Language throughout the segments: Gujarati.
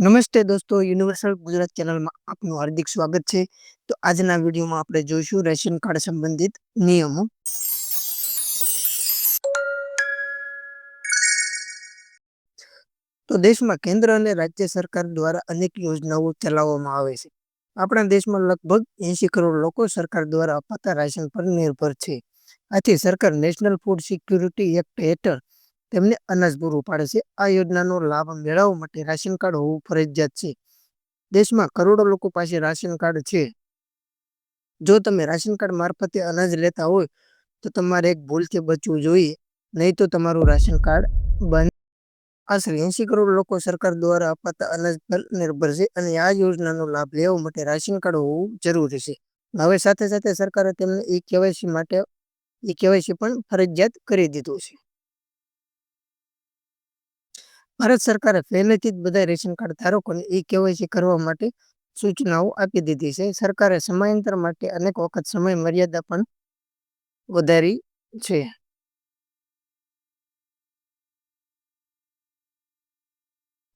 નમસ્તે દોસ્તો, યુનિવર્સલ ગુજરાત ચેનલમાં આપનું હાર્દિક સ્વાગત છે. તો આજના વિડીયોમાં આપણે જોઈશું રેશન કાર્ડ સંબંધિત નિયમો. તો દેશમાં કેન્દ્ર અને રાજ્ય સરકાર દ્વારા અનેક યોજનાઓ ચલાવવામાં આવે છે. આપણા દેશમાં લગભગ એંશી કરોડ લોકો સરકાર દ્વારા અપાતા રાશન પર નિર્ભર છે. આથી સરકાર નેશનલ ફૂડ સિક્યુરિટી એક્ટ હેઠળ તેમને અનાજ પૂરું પાડે છે. આ યોજનાનો લાભ મેળવવા માટે રાશન કાર્ડ હોવું ફરજિયાત છે. દેશમાં કરોડો લોકો પાસે રાશન કાર્ડ છે. જો તમે રાશન કાર્ડ મારફતે અનાજ લેતા હોય, તો તમારે એક ભૂલથી બચવું જોઈએ. નહીં તો તમારું રાશન કાર્ડ બંધ આશરે એંશી કરોડ લોકો સરકાર દ્વારા અપાતા અનાજ પર નિર્ભર છે અને આ યોજનાનો લાભ લેવા માટે રાશન કાર્ડ હોવું જરૂરી છે. હવે સાથે સાથે સરકારે તેમને ઈ કેવાયસી માટે, ઈ કેવાયસી પણ ફરજિયાત કરી દીધું છે. ભારત સરકારે પહેલેથી જ બધા રેશન કાર્ડ ધારકોને ઈ કેવાયસી કરવા માટે સૂચનાઓ આપી દીધી છે. સરકારે સમયાંતર માટે અનેક વખત સમય મર્યાદા પણ વધારી છે.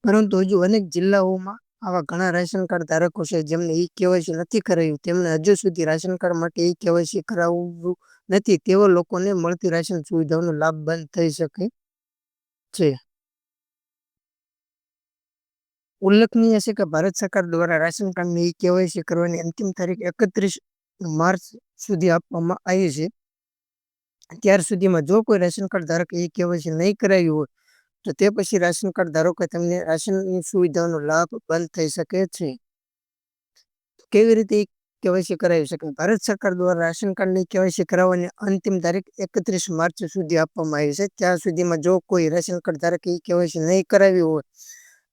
પરંતુ હજુ અનેક જિલ્લાઓમાં આવા ઘણા રાશન કાર્ડ ધારકો છે જેમને ઈ કેવાયસી નથી કરાયું. તેમને હજુ સુધી રાશન કાર્ડ માટે ઈ કેવાયસી કરાવવું નથી. તેવા લોકોને મળતી રાશન સુવિધાઓનો લાભ બંધ થઈ શકે છે. ઉલ્લેખનીય છે કે ભારત સરકાર દ્વારા રાશન કાર્ડની કેવાયસી કરવાની અંતિમ તારીખ એકત્રીસ માર્ચ સુધી આપવામાં આવી છે. ત્યાર સુધીમાં જો કોઈ રાશન કાર્ડ ધારક એ કેવાયસી નહીં કરાયું હોય, તો તે પછી રાશન કાર્ડ ધારકો તેમને રાશનની સુવિધાનો લાભ બંધ થઈ શકે છે. કેવી રીતે કેવાયસી કરાવી શકે? ભારત સરકાર દ્વારા રાશન કાર્ડની કેવાયસી કરાવવાની અંતિમ તારીખ એકત્રીસ માર્ચ સુધી આપવામાં આવી છે. ત્યાં સુધીમાં જો કોઈ રાશન કાર્ડ ધારક એ કેવાયસી નહીં કરાવી હોય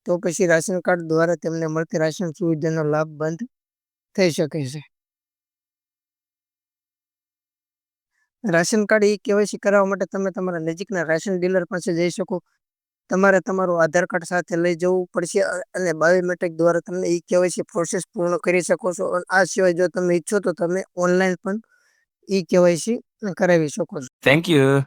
તો પછી રાશન કાર્ડ દ્વારા તેમને મળતી રાશન સુવિધાનો લાભ બંધ થઈ શકે છે. રાશન કાર્ડ ઈ કેવાયસી કરાવવા માટે તમે તમારા નજીકના રાશન ડીલર પાસે જઈ શકો. તમારે તમારું આધાર કાર્ડ સાથે લઈ જવું પડશે અને બાયોમેટ્રિક દ્વારા તમને ઈ કેવાયસી પ્રોસેસ પૂર્ણ કરી શકો છો. આ સિવાય જો તમે ઈચ્છો તો તમે ઓનલાઈન પણ ઈ કેવાયસી કરાવી શકો છો. Thank you.